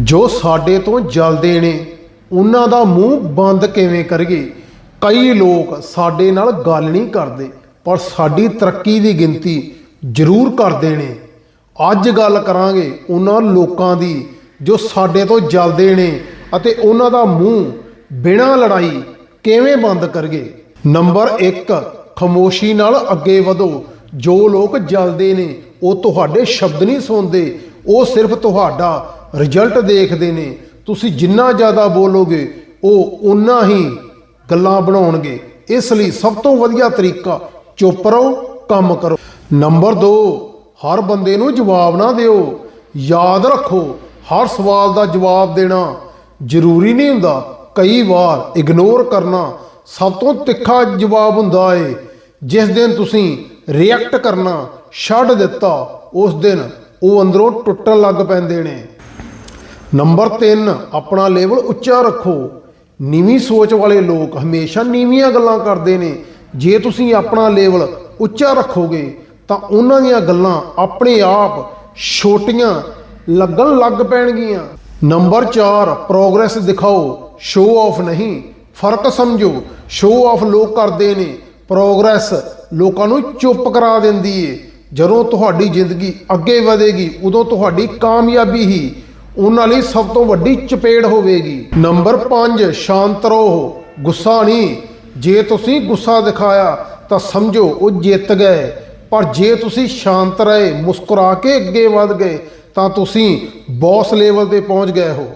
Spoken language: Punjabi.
ਜੋ ਸਾਡੇ ਤੋਂ ਜਲਦੇ ਨੇ, ਉਹਨਾਂ ਦਾ ਮੂੰਹ ਬੰਦ ਕਿਵੇਂ ਕਰੀਏ? ਕਈ ਲੋਕ ਸਾਡੇ ਨਾਲ ਗੱਲ ਨਹੀਂ ਕਰਦੇ, ਪਰ ਸਾਡੀ ਤਰੱਕੀ ਦੀ ਗਿਣਤੀ ਜ਼ਰੂਰ ਕਰਦੇ ਨੇ। ਅੱਜ ਗੱਲ ਕਰਾਂਗੇ ਉਹਨਾਂ ਲੋਕਾਂ ਦੀ ਜੋ ਸਾਡੇ ਤੋਂ ਜਲਦੇ ਨੇ ਅਤੇ ਉਹਨਾਂ ਦਾ ਮੂੰਹ ਬਿਨਾਂ ਲੜਾਈ ਕਿਵੇਂ ਬੰਦ ਕਰੀਏ? ਨੰਬਰ 1 ਖਮੋਸ਼ੀ ਨਾਲ ਅੱਗੇ ਵਧੋ। ਜੋ ਲੋਕ ਜਲਦੇ ਨੇ, ਉਹ ਤੁਹਾਡੇ ਸ਼ਬਦ ਨਹੀਂ ਸੁਣਦੇ ਉਹ ਸਿਰਫ ਤੁਹਾਡਾ ਰਿਜ਼ਲਟ ਦੇਖਦੇ ਨੇ। ਤੁਸੀਂ ਜਿੰਨਾ ਜ਼ਿਆਦਾ ਬੋਲੋਗੇ, ਉਹ ਉਨਾ ਹੀ ਗੱਲਾਂ ਬਣਾਉਣਗੇ। ਇਸ ਲਈ ਸਭ ਤੋਂ ਵਧੀਆ ਤਰੀਕਾ, ਚੁੱਪ ਰਹੋ, ਕੰਮ ਕਰੋ। ਨੰਬਰ 2 ਹਰ ਬੰਦੇ ਨੂੰ ਜਵਾਬ ਨਾ ਦਿਓ। ਯਾਦ ਰੱਖੋ, ਹਰ ਸਵਾਲ ਦਾ ਜਵਾਬ ਦੇਣਾ ਜ਼ਰੂਰੀ ਨਹੀਂ ਹੁੰਦਾ। ਕਈ ਵਾਰ ਇਗਨੋਰ ਕਰਨਾ ਸਭ ਤੋਂ ਤਿੱਖਾ ਜਵਾਬ ਹੁੰਦਾ ਏ। ਜਿਸ ਦਿਨ ਤੁਸੀਂ ਰਿਐਕਟ ਕਰਨਾ ਛੱਡ ਦਿੱਤਾ, ਉਸ ਦਿਨ ਉਹ ਅੰਦਰੋਂ ਟੁੱਟਣ ਲੱਗ ਪੈਂਦੇ ਨੇ। ਨੰਬਰ 3 ਆਪਣਾ ਲੈਵਲ ਉੱਚਾ ਰੱਖੋ। ਨੀਵੀਂ ਸੋਚ ਵਾਲੇ ਲੋਕ ਹਮੇਸ਼ਾ ਨੀਵੀਆਂ ਗੱਲਾਂ ਕਰਦੇ ਨੇ। ਜੇ ਤੁਸੀਂ ਆਪਣਾ ਲੈਵਲ ਉੱਚਾ ਰੱਖੋਗੇ, ਤਾਂ ਉਹਨਾਂ ਦੀਆਂ ਗੱਲਾਂ ਆਪਣੇ ਆਪ ਛੋਟੀਆਂ ਲੱਗਣ ਲੱਗ ਪੈਣਗੀਆਂ। ਨੰਬਰ 4 ਪ੍ਰੋਗਰੈਸ ਦਿਖਾਓ। ਸ਼ੋਅ ਆਫ ਨਹੀਂ, ਫ਼ਰਕ ਸਮਝੋ। ਸ਼ੋਅ ਆਫ ਲੋਕ ਕਰਦੇ ਨੇ। ਪ੍ਰੋਗਰੈਸ ਲੋਕਾਂ ਨੂੰ ਚੁੱਪ ਕਰਾ ਦਿੰਦੀ ਏ। ਜਦੋਂ ਤੁਹਾਡੀ ਜ਼ਿੰਦਗੀ ਅੱਗੇ ਵਧੇਗੀ, ਉਦੋਂ ਤੁਹਾਡੀ ਕਾਮਯਾਬੀ ਹੀ ਉਹਨਾਂ ਲਈ ਸਭ ਤੋਂ ਵੱਡੀ ਚਪੇੜ ਹੋਵੇਗੀ। ਨੰਬਰ 5 ਸ਼ਾਂਤ ਰਹੋ। ਗੁੱਸਾ ਨਹੀਂ। ਜੇ ਤੁਸੀਂ ਗੁੱਸਾ ਦਿਖਾਇਆ, ਤਾਂ ਸਮਝੋ ਉਹ ਜਿੱਤ ਗਏ। ਪਰ ਜੇ ਤੁਸੀਂ ਸ਼ਾਂਤ ਰਹੇ, ਮੁਸਕਰਾ ਕੇ ਅੱਗੇ ਵਧ ਗਏ, ਤਾਂ ਤੁਸੀਂ ਬੌਸ ਲੈਵਲ ਤੇ ਪਹੁੰਚ ਗਏ ਹੋ।